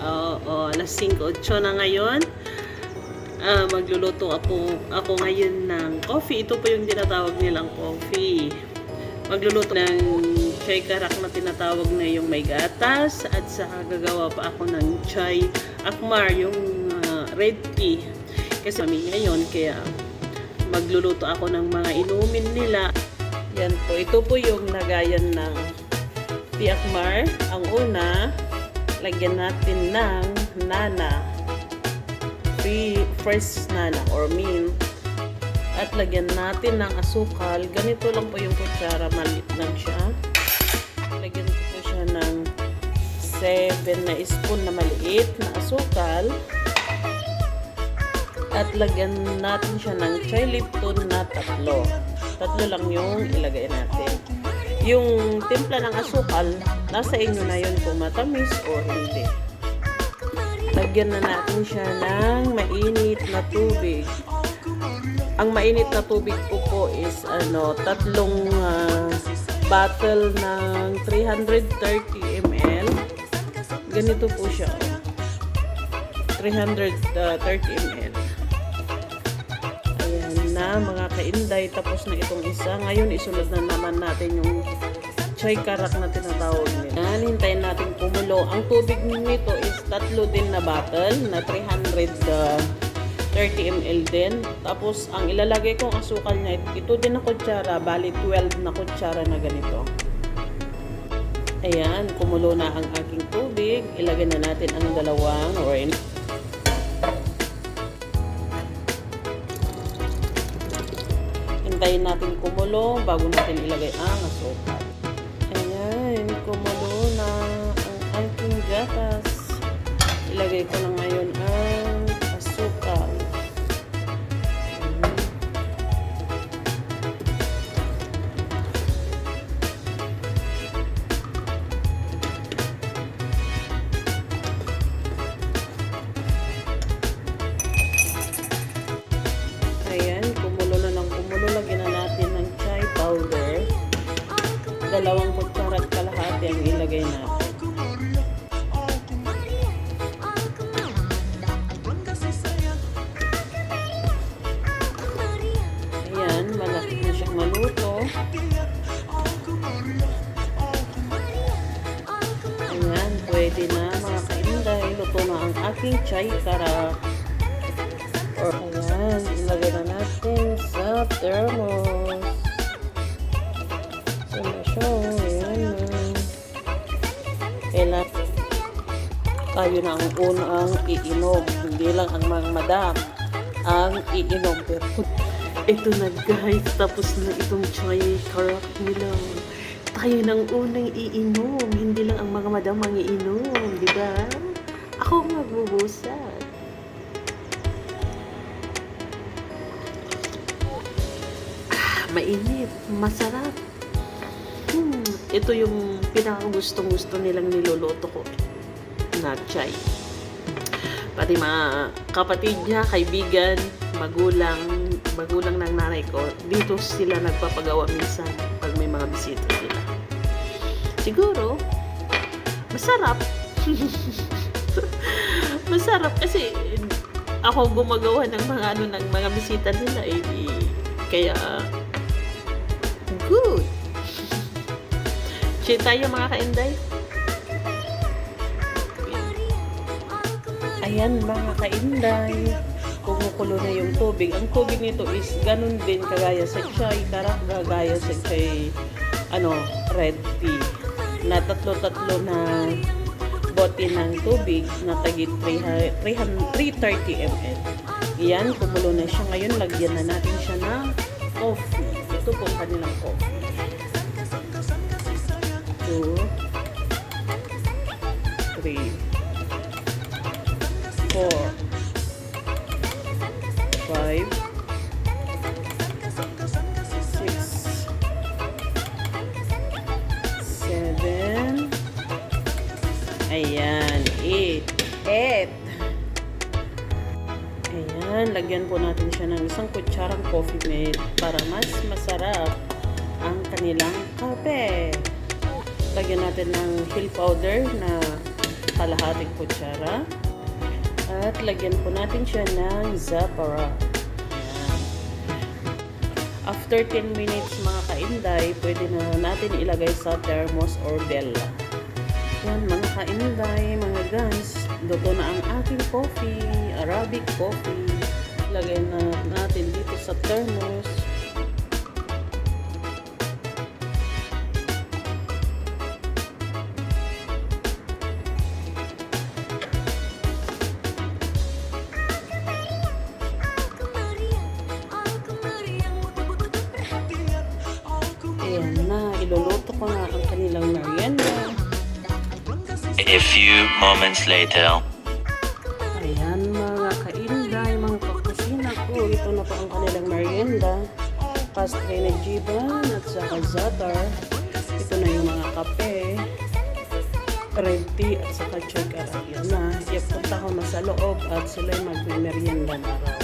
Oo, alas 5.8 na ngayon. Ah, magluluto ako, ako ngayon ng coffee. Ito po yung tinatawag nilang coffee. Magluluto ng chai karak na tinatawag na yung may gatas at saka gagawa pa ako ng chai akmar, yung ah, red tea. Kasi kami ngayon, kaya magluluto ako ng mga inumin nila. Yan po, ito po yung lagayan ng tea akmar. Ang una, lagyan natin ng nana. Fresh nana or mint. At lagyan natin ng asukal. Ganito lang po yung kutsara. Malit lang siya. Lagyan ko po siya ng 7 na spoon na maliit na asukal. At lagyan natin siya ng chai lipton na tatlo. Tatlo lang yung ilagay natin. Yung timpla ng asukal, nasa inyo na yun kung matamis o hindi. Lagyan na natin siya ng mainit na tubig. Ang mainit na tubig ko po is ano, tatlong ah, bottle ng 330 ml. Ganito po siya. oh. 330 ml. Na mga kainday. Tapos na itong isa. Ngayon isunod na naman natin yung chai karak na tinatawag nila. Yan, hintayin natin kumulo. Ang tubig nito is tatlo din na bottle na 330 ml din. Tapos, ang ilalagay kong asukal niya, ito din na kutsara. Bali, 12 na kutsara na ganito. Ayan, kumulo na ang aking tubig. Ilagay na natin ang dalawang orange. Hintayin natin kumulo bago natin ilagay ang asukal. Ayan, kumulo na ang aking gatas. Ilagay ko na ngayon Dalawang kutsara at kalahati ang ilagay natin. Ayan, malapit na siyang maluto. Ayan, pwede na mga kainday. Luto na ang aking chai kara. Or, ayan, ilagay na natin sa thermos. So, siya. Ayan na. Kailan tayo na ang unang iinom. Hindi lang ang mga madam ang iinom. Pero ito na guys, tapos na itong chai karak nila. Tayo nang unang iinom. Hindi lang ang mga madam ang iinom. Di ba? Ako ang magbubusat. mainit, masarap. Hmm, ito yung pinakagustong gusto nilang niluluto ko na chai. Pati mga kapatid niya, kaibigan, magulang, magulang ng nanay ko, dito sila nagpapagawa minsan pag may mga bisita sila. Siguro, masarap. masarap kasi ako gumagawa ng mga ano ng mga bisita nila eh. Kaya Good. Cheer tayo mga kainday. Ayan mga kainday. Kumukulo na yung tubig. Ang tubig nito is ganun din kagaya sa chai. Karak kagaya sa chai ano, red tea. Na tatlo-tatlo na bote ng tubig na tagit 330 ml. Yan, kumulo na siya. Ngayon, lagyan na natin siya ng coffee. Ito po ang kanilang coffee. Two, three, four, five, six, seven, ayan, eight, eight. Ayan, lagyan po natin siya ng isang kutsarang coffee mate para mas masarap ang kanilang kape. Lagyan natin ng hill powder na kalahating kutsara. At lagyan po natin siya ng zapara. After 10 minutes mga kainday, pwede na natin ilagay sa thermos or bella. Yan mga kainday, mga guys, luto na ang aking coffee, Arabic coffee. Lagay na natin dito sa thermos. Kanilang merienda. A few moments later. Ayan mga kainday, mga kakusina ko. Ito na po ang kanilang merienda. Castre na jiban at saka zatar. Ito na yung mga kape. Red tea at saka chokara. Ayan na. Iyapunta ko na sa loob at sila'y magme-merienda na raw.